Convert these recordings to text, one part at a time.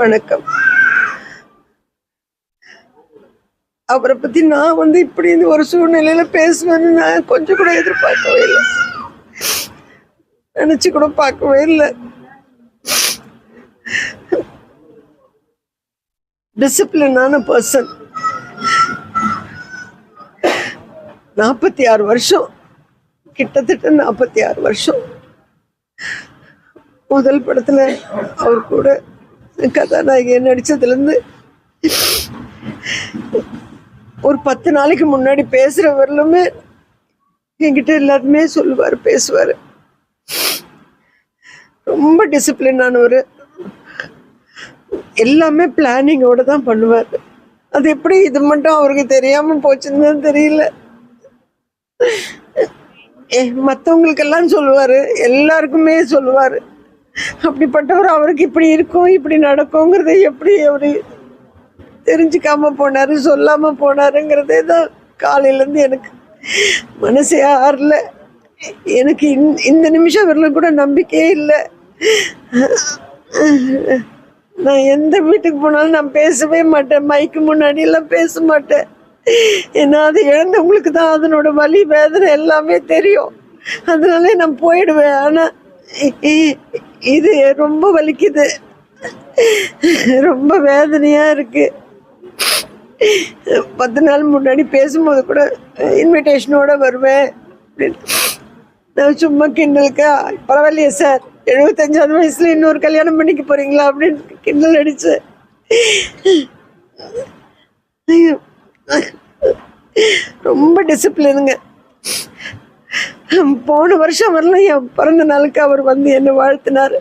வணக்கம். அவரை பத்தி நான் வந்து இப்படி இந்த ஒரு சூழ்நிலையில பேசுவேன்னு நான் கொஞ்சம் கூட எதிர்பார்க்கவே இல்லை. நினைச்சு கூட பார்க்கவே இல்லை. டிசிப்ளினான பர்சன் நாற்பத்தி ஆறு வருஷம். கிட்டத்தட்ட நாற்பத்தி ஆறு வருஷம். முதல் படத்துல அவர் கூட கதாநாயகி நடித்ததுலேருந்து ஒரு பத்து நாளைக்கு முன்னாடி பேசுகிறவர்களுமே என்கிட்ட எல்லாருமே சொல்லுவார் பேசுவார். ரொம்ப டிசிப்ளினானவர் எல்லாமே பிளானிங்கோடு தான் பண்ணுவார். அது எப்படி இது மட்டும் அவருக்கு தெரியாமல் போச்சுன்னு தெரியல. ஏ மற்றவங்களுக்கெல்லாம் சொல்லுவார். எல்லாருக்குமே சொல்லுவார். அப்படிப்பட்டவர் அவருக்கு இப்படி இருக்கும் இப்படி நடக்குங்கிறத எப்படி அவர் தெரிஞ்சுக்காம போனாரு சொல்லாமல் போனாருங்கிறதே தான் காலையிலேருந்து எனக்கு மனசே ஆறல. எனக்கு இந் இந்த நிமிஷம் வரல கூட நம்பிக்கையே இல்லை. நான் எந்த வீட்டுக்கு போனாலும் நான் பேசவே மாட்டேன் மைக்கு முன்னாடியெல்லாம் பேச மாட்டேன். ஏன்னா அது இழந்தவங்களுக்கு தான் அதனோட வலி வேதனை எல்லாமே தெரியும். அதனால நான் போயிடுவேன். ஆனால் இது ரொம்ப வலிக்குது. ரொம்ப வேதனையாக இருக்குது பத்து நாள் முன்னாடி பேசும்போது கூட இன்விடேஷனோட வருவேன். நான் சும்மா கிண்டலுக்கு பரவாயில்லையே சார். எழுபத்தஞ்சாவது வயசுல இன்னொரு கல்யாணம் பண்ணிக்க போறீங்களா? அப்படின்னு கிண்டல் அடிச்சேன் ரொம்ப டிசிப்ளினுங்க போன வருஷம் வரலாம் என் பிறந்த நாளுக்கு அவர் வந்து என்னை வாழ்த்தினார்.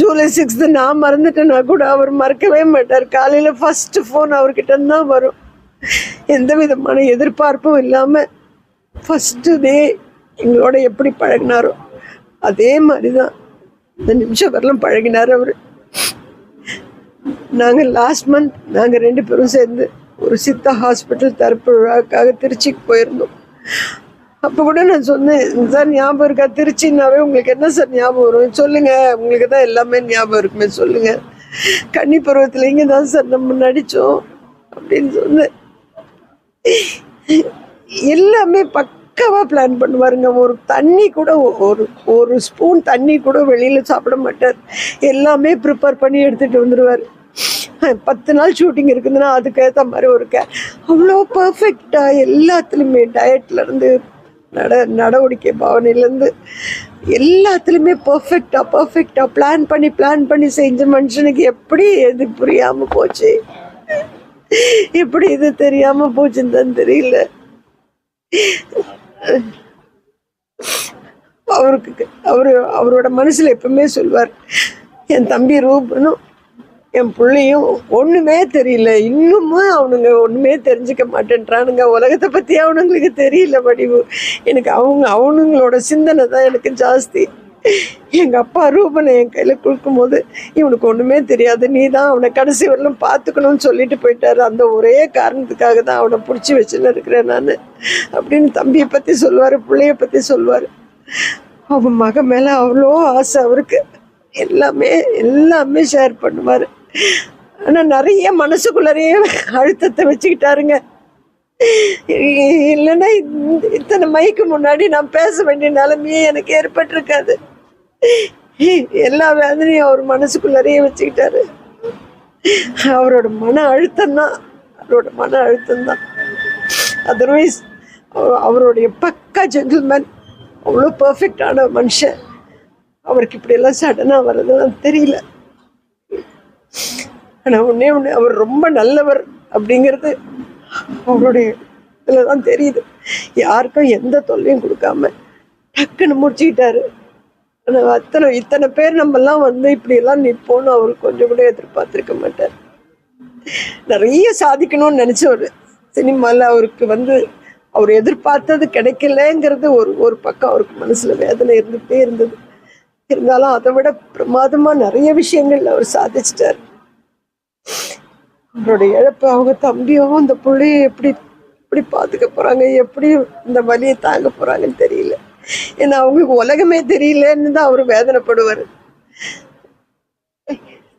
ஜூலை சிக்ஸ்த்து நான் மறந்துட்டேன்னா கூட அவர் மறக்கவே மாட்டார். காலையில் ஃபஸ்ட்டு ஃபோன் அவர்கிட்ட தான் வரும். எந்த விதமான எதிர்பார்ப்பும் இல்லாமல் ஃபஸ்ட்டு டே எங்களோட எப்படி பழகினாரோ அதே மாதிரி தான் இந்த நிமிஷம் வரலாம் பழகினார் அவர். நாங்கள் லாஸ்ட் மந்த் நாங்கள் ரெண்டு பேரும் சேர்ந்து ஒரு சித்தா ஹாஸ்பிட்டல் தரப்பு விழாவுக்காக திருச்சிக்கு போயிருந்தோம். அப்போ கூட நான் சொன்னேன் சார் ஞாபகம் இருக்கா? திருச்சின்னாவே உங்களுக்கு என்ன சார் ஞாபகம் வரும்? சொல்லுங்க உங்களுக்கு தான் எல்லாமே ஞாபகம் இருக்குமே சொல்லுங்க. கன்னி பருவத்தில் இங்கே தான் சார் நம்ம நடித்தோம் அப்படின்னு சொன்னேன். எல்லாமே பக்காவாக பிளான் பண்ணுவாருங்க. ஒரு தண்ணி கூட ஒரு ஒரு ஸ்பூன் தண்ணி கூட வெளியில் சாப்பிட மாட்டார். எல்லாமே ப்ரிப்பேர் பண்ணி எடுத்துகிட்டு வந்துடுவார் பத்து நாள் ஷூட்டிங் இருக்குதுன்னா அதுக்கேற்ற மாதிரி ஒரு கே அவ்வளோ பர்ஃபெக்டாக எல்லாத்துலேயுமே டயட்லேருந்து நட நடவடிக்கை பாவனையிலேருந்து எல்லாத்துலேயுமே பர்ஃபெக்டாக பர்ஃபெக்டாக பிளான் பண்ணி பிளான் பண்ணி செஞ்ச மனுஷனுக்கு எப்படி எது புரியாமல் போச்சு? எப்படி இது தெரியாமல் போச்சுன்னு தான் தெரியல. அவருக்கு அவர் அவரோட மனசில் எப்பவுமே சொல்வார் என் தம்பி ரூபனும் என் பிள்ளையும் ஒன்றுமே தெரியல. இன்னுமும் அவனுங்க ஒன்றுமே தெரிஞ்சுக்க மாட்டேன்றானுங்க. உலகத்தை பற்றி அவனுங்களுக்கு தெரியல வடிவு. எனக்கு அவங்க அவனுங்களோட சிந்தனை தான் எனக்கு ஜாஸ்தி. எங்கள் அப்பா ரூபனை என் கையில் கொடுக்கும்போது இவனுக்கு ஒன்றுமே தெரியாது. நீ தான் அவனை கடைசி வரலும் பார்த்துக்கணும்னு சொல்லிட்டு போயிட்டாரு. அந்த ஒரே காரணத்துக்காக தான் அவனை பிடிச்சி வச்சுன்னு இருக்கிறேன் நான். அப்படின்னு தம்பியை பற்றி சொல்லுவார் பிள்ளைய பற்றி சொல்லுவார். அவன் மகன் மேலே அவ்வளோ ஆசை அவருக்கு. எல்லாமே எல்லாமே ஷேர் பண்ணுவார். ஆனால் நிறைய மனசுக்குள்ளரையே அழுத்தத்தை வச்சுக்கிட்டாருங்க. இல்லைன்னா இத்தனை மைக்கு முன்னாடி நான் பேச வேண்டிய நிலைமையே எனக்கு ஏற்பட்டிருக்காது. எல்லா வேதனையும் அவர் மனசுக்குள்ளரையே வச்சுக்கிட்டாரு. அவரோட மன அழுத்தம் தான் அவரோட மன அழுத்தம் தான் அதர்வைஸ் அவருடைய பக்கா ஜென்டில்மேன் அவ்வளோ பர்ஃபெக்டான மனுஷன். அவருக்கு இப்படியெல்லாம் சடனாக வர்றதுலாம் தெரியல. ஆனால் ஒன்றே ஒன்று அவர் ரொம்ப நல்லவர் அப்படிங்கிறது அவருடைய இதில் தான் தெரியுது. யாருக்கும் எந்த தொல்லையும் கொடுக்காம டக்குன்னு முடிச்சுக்கிட்டாரு. ஆனால் அத்தனை இத்தனை பேர் நம்மெல்லாம் வந்து இப்படியெல்லாம் நிற்போன்னு அவர் கொஞ்சம் கூட எதிர்பார்த்துருக்க மாட்டார். நிறைய சாதிக்கணும்னு நினச்சவர். சினிமாவில் அவருக்கு வந்து அவர் எதிர்பார்த்தது கிடைக்கலங்கிறது ஒரு ஒரு பக்கம் அவருக்கு மனசில் வேதனை இருந்துகிட்டே இருந்தது. இருந்தாலும் அதை விட பிரமாதமாக நிறைய விஷயங்கள் அவர் சாதிச்சிட்டார். அவருடைய இழப்பு. அவங்க தம்பியும் அந்த பிள்ளைய எப்படி எப்படி பார்த்துக்க போறாங்க? எப்படி இந்த வலியை தாங்க போறாங்கன்னு தெரியல. ஏன்னா அவங்களுக்கு உலகமே தெரியலன்னு தான் அவர் வேதனைப்படுவார்.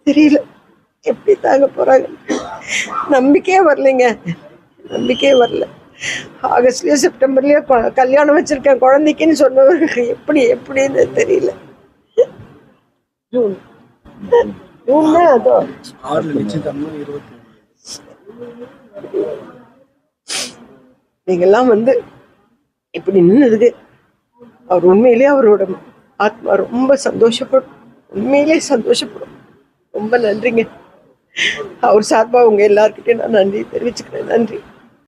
தெரியல. எப்படி தாங்க போகிறாங்க நம்பிக்கையே வரலைங்க. நம்பிக்கையே வரல. ஆகஸ்ட்லேயோ செப்டம்பர்லேயோ கல்யாணம் வச்சிருக்கேன் குழந்தைக்குன்னு சொன்னவருக்கு எப்படி எப்படின்னு தெரியல. நீங்கெல்லாம் வந்து இப்படி நின்னதுக்கு அவர் உண்மையிலே அவரோட ஆத்மா ரொம்ப சந்தோஷப்படும். உண்மையிலே சந்தோஷப்படும். ரொம்ப நன்றிங்க. அவர் சார்பா உங்க எல்லார்கிட்டயும் நான் நன்றி தெரிவிச்சுக்கிறேன். நன்றி.